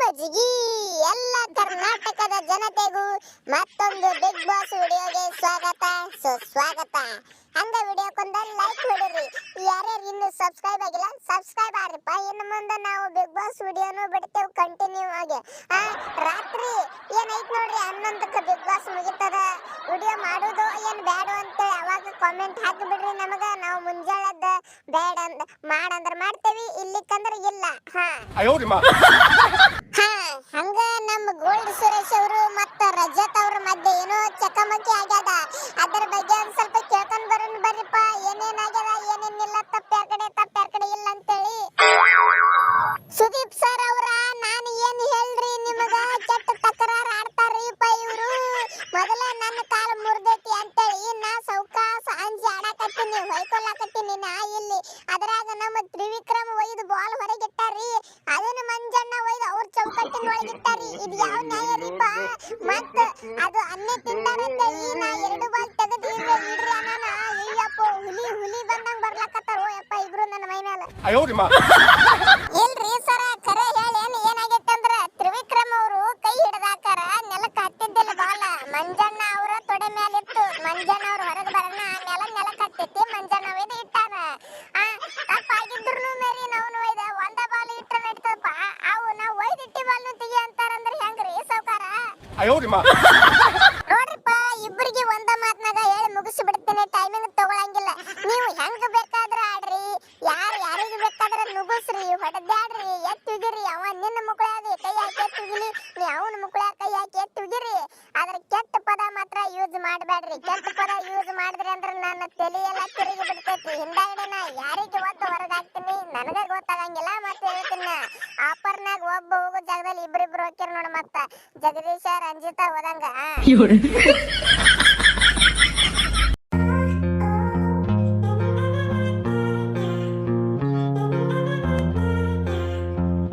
ಮಜ್ಗಿ, ಎಲ್ಲ ಕರ್ನಾಟಕದ ಜನತೆಗೂ ಮತ್ತೊಂದು ಬಿಗ್ ಬಾಸ್ ವಿಡಿಯೋಗೆ ಸ್ವಾಗತ. ಸುಸ್ವಾಗತ ಹಂಗ ವಿಡಿಯೋಕ್ಕೊಂದ ಲೈಕ್ ಹೊಡಿರಿ ಯಾರ್ಯಾರು ಇನ್ನು ಸಬ್ಸ್ಕ್ರೈಬ್ ಆಗಿಲ್ಲ ಸಬ್ಸ್ಕ್ರೈಬ್ ಆಗ್ರಿಪ್ಪ ಇನ್ನು ಮುಂದೆ ನಾವು ಬಿಗ್ ಬಾಸ್ ವಿಡಿಯೋನು ಬಿಡ್ತೇವೆ ಕಂಟಿನ್ಯೂ ಆಗಿ. ಆ, ರಾತ್ರಿ ಏನೈತ್ ನೋಡ್ರಿ? ಹನ್ನೊಂದಕ್ಕೆ ಬಿಗ್ ಬಾಸ್ ಮುಗಿತದ. ವಿಡಿಯೋ ಮಾಡೋದು ಏನ್ ಬೇಡ ಅಂತ ಯಾವಾಗ ಕಾಮೆಂಟ್ ಹಾಕಿ ನಮಗೆ ನಮಗ. ನಾವು ಮುಂಜಾಳದ ಬೇಡ ಅಂದ ಮಾಡಂದ್ರೆ ಮಾಡ್ತೇವಿ ಇರ್ಲಿಕ್ಕಂದ್ರ ಇಲ್ಲ. ಹಾ. ಹಂಗ ನಮ್ಮ ಗೋಲ್ಡ್ ಸುರೇಶ್ ಅವರು ಮತ್ತ ರಜತ್ ಅವ್ರ ಮಧ್ಯೆ ಏನೋ ಚಕಮಕಿ ಆಗ್ಯದ. ಅದರ ಬಗ್ಗೆ ಒಂದ್ ಸ್ವಲ್ಪ ಕೇಳ್ಕೊಂಡ್ ಬರೋಣ ಬರ್ರಿಪ್ಪ. ಏನೇನ್ ಆಗ್ಯದ ಏನೇನಿಲ್ಲ ಇಲ್ಲ ತಪ್ಪ ಕಡೆ ತಪ್ಪ ಕಡೆ ಇಲ್ಲ ಅಂತೇಳಿ. ಸುದೀಪ್ ಸರ್ ಅವ್ರ ನಾನು ಏನ್ ಹೇಳ್ರಿ ನಿಮಗ? ಕೆಟ್ಟ ತಕರಾರ್ ಆಡ್ತಾರ್ರಿಪ್ಪ ಇವ್ರು. ಮೊದಲ ನನ್ನ ಕಾಲ್ ಮುರ್ದೈತಿ ನೀ ಹೊಯ್ಕೊಳಕತ್ತೀನಿ ನಾ ಇಲ್ಲಿ. ಅದರಾಗ ನಮ್ಮ ತ್ರಿವಿಕ್ರಮ ಒಯ್ದು ಬಾಲ್ ಹೊರಗಿಟ್ಟಾರಿ. ಅದನ್ನ ಮಂಜಣ್ಣ ಒಯ್ದು ಅವ್ರ ಚೌಕಟ್ಟಿನ ಒಳಗಿಟ್ಟಾರಿ. ಇದು ಯಾವ ನ್ಯಾಯ ರೀಪ ಮತ್ತ ಅದು ಅನ್ನೆ ತಿಂತಾರಂತ ಈ ನಾ ಎರಡು ಬಾಲ್ ತೆಗೆದು ಹಿಂಗೆ ಇಡ್ರಿ ಅನ್ನ ಅಯ್ಯಪ್ಪ ಹುಲಿ ಹುಲಿ ಬಂದಂಗ ಬರ್ಲಾಕತ್ತಾರ ಯಪ್ಪ ಇಬ್ರು ನನ್ನ ಮೈ ಮೇಲೆ ಇಲ್ರಿ ಸರ ಕರೆ ಹೇಳಿ ಏನ್ ಏನಾಗೈತೆ ತ್ರಿವಿಕ್ರಮ ಅವರು ಕೈ ಹಿಡ್ದಾಕಾರ ನೆಲಕ್ಕೆ ಹತ್ತಿದ್ದಿಲ್ಲ ಬಾಲ. ಮಂಜಣ್ಣ ಅಯೋರಿಮ್ಮ ನೋಡ್ರಿಪ್ಪ ಇಬ್ಬರಿಗೆ ಒಂದ ಮಾತನಾಗ ಹೇಳಿ ಮುಗಿಸಿ ಬಿಡ್ತೇನೆ ಟೈಮಿಂಗ್ ತಗೊಳಂಗಿಲ್ಲ. ನೀವು ಹೆಂಗ್ ಬೇಕಾದ್ರ ಆಡ್ರಿ, ಯಾರು ಯಾರಿಗೂ ಬೇಕಾದ್ರ ನುಗ್ಗಿಸ್ರಿ ಹೊಡೆದಾಡ್ರಿ ಎತ್ತುಗಿರಿ ಅವ ನಿನ್ನ ಮುಕ್ಕಳಾಗಿ ಕೈ ಹಾಕಿ ಎತ್ತುಗಿಲಿ ನೀ ಅವನ ಮುಕ್ಕಳ ಕೈ ಹಾಕಿ ಎತ್ತುಗಿರಿ ಆದ್ರೆ ಕೆಟ್ಟ ಪದ ಮಾತ್ರ ಯೂಸ್ ಮಾಡಬೇಡ್ರಿ ಕೆಟ್ಟ ಪದ ಯೂಸ್ ಮಾಡಿದ್ರಿ ಅಂದ್ರೆ ನನ್ನ ತಲೆಯೆಲ್ಲ ತಿರುಗಿ ಬಿಡ್ತೈತಿ ನಾ ಯಾರೇ ಗೊತ್ತಾಗಂಗಿಲ್ಲ ಮತ್ತೆ ಹೇಳ್ತೀನಿ. ಆಫರ್ನಾಗ ಒಬ್ಬ ಹೋಗೋ ಜಾಗದಲ್ಲಿ ಇಬ್ರಿಬ್ರು ಹೋಗ್ಯಾರ ನೋಡ ಮತ್ತ. ಜಗದೀಶ ರಂಜಿತಾ ಹೋದಂಗ.